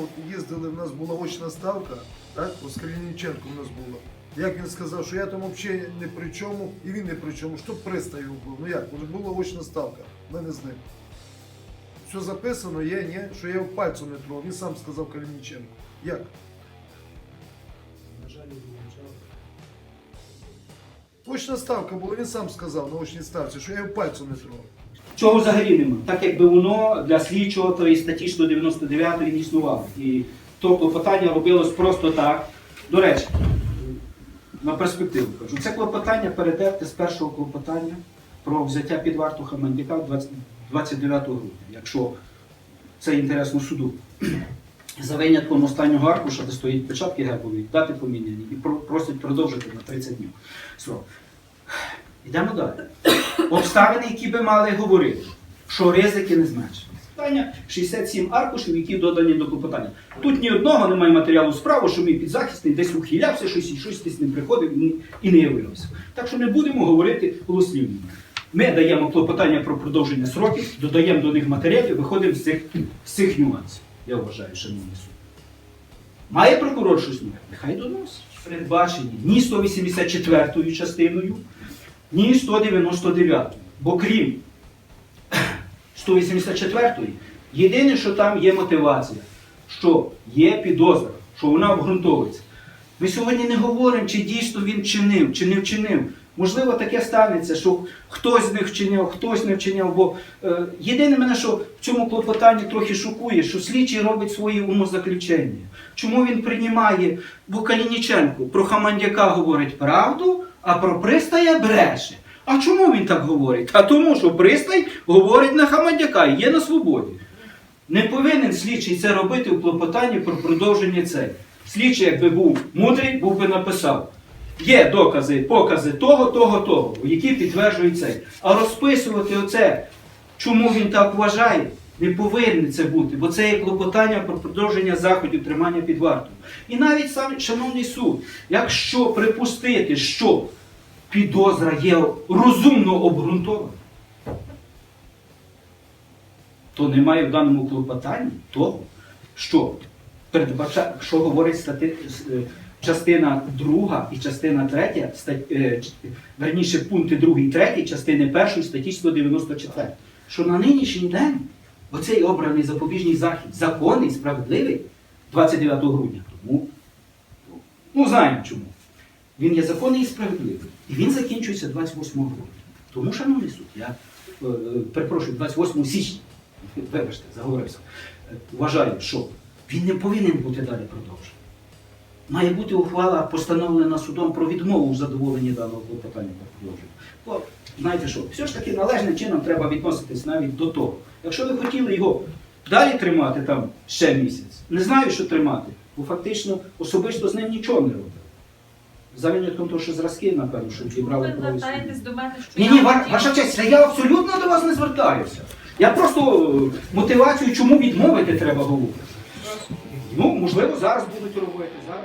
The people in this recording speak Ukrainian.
от їздили, в нас була очна ставка, так? От з Калініченко в нас була. Як він сказав, що я там взагалі не при чому, і він не при чому, що пристаю був. Ну як, вже була очна ставка, в мене з ним. Все записано, є, ні, що я його пальцем не трогав. Він сам сказав Калініченко. Як? На жаль. Очна ставка була, він сам сказав на очній ставці, що я його пальцем не трогав. Чого взагалі нема? Так якби воно для слідчого тої статті 199 не існувало. І то клопотання робилось просто так. До речі, на перспективу кажу. Це клопотання передерте з першого клопотання про взяття під варту Хамандяка 20 29 грудня, якщо це інтересно суду. За винятком останнього аркуша, де стоїть печатки гербові, дати поміняні і про- просять продовжити на 30 днів. Срок. Йдемо далі. Обставини, які би мали говорити, що ризики не зменшені. Питання 67 аркушів, які додані до клопотання. Тут ні одного немає матеріалу справи, що мій підзахисний десь ухилявся, щось і щось десь не приходив і не- і явився. Так що не будемо говорити голослівно. Ми даємо клопотання про продовження сроків, додаємо до них матеріалів, виходимо з цих, з цих нюансів. Я вважаю, шановний суд. Має прокурор щось нове? Нехай доносить. Передбачені ні 184 частиною, ні 199. Бо крім 184-ї, єдине, що там є мотивація, що є підозра, що вона обґрунтовується. Ми сьогодні не говоримо, чи дійсно він чинив, чи не вчинив. Можливо, таке станеться, що хтось з них вчиняв, хтось не вчиняв. Бо е, єдине мене, що в цьому клопотанні трохи шокує, що слідчий робить свої умозаключення. Чому він приймає, бо Калініченко про Хамандяка говорить правду, а про пристая бреше. А чому він так говорить? А тому, що пристай говорить на Хамандяка і є на свободі. Не повинен слідчий це робити у клопотанні про продовження цей. Слідчий, якби був мудрий, був би написав. Є докази, покази того, того, того, які підтверджують цей. А розписувати оце, чому він так вважає, не повинен це бути, бо це є клопотання про продовження заходів тримання під вартою. І навіть сам, шановний суд, якщо припустити, що підозра є розумно обґрунтована, то немає в даному клопотанні того, що передбача, що говорить стати, е, частина 2 і частина 3, стат, е, верніше пункти 2 і 3 частини 1 статті 194, що на нинішній день оцей обраний запобіжний захід законний, справедливий 29 грудня. Тому ну знаємо чому. Він є законний і справедливий. І він закінчується 28 грудня. Тому, шановний суд, я е, е, перепрошую, 28 січня, вибачте, заговорився, вважаю, що він не повинен бути далі продовжений. Має бути ухвала постановлена судом про відмову в задоволенні даного клопотання про продовження. Бо, знаєте що, все ж таки належним чином треба відноситись навіть до того. Якщо ви хотіли його далі тримати там ще місяць, не знаю, що тримати, бо фактично особисто з ним нічого не робив. За винятком того, що зразки, напевно, щоб зібрали Ви звертаєтесь до мене, що Ні, я ні, ва- ваша честь, я абсолютно до вас не звертаюся. Я просто е, мотивацію, чому відмовити, треба говорити. Ну, можливо, зараз будуть робити. Зараз.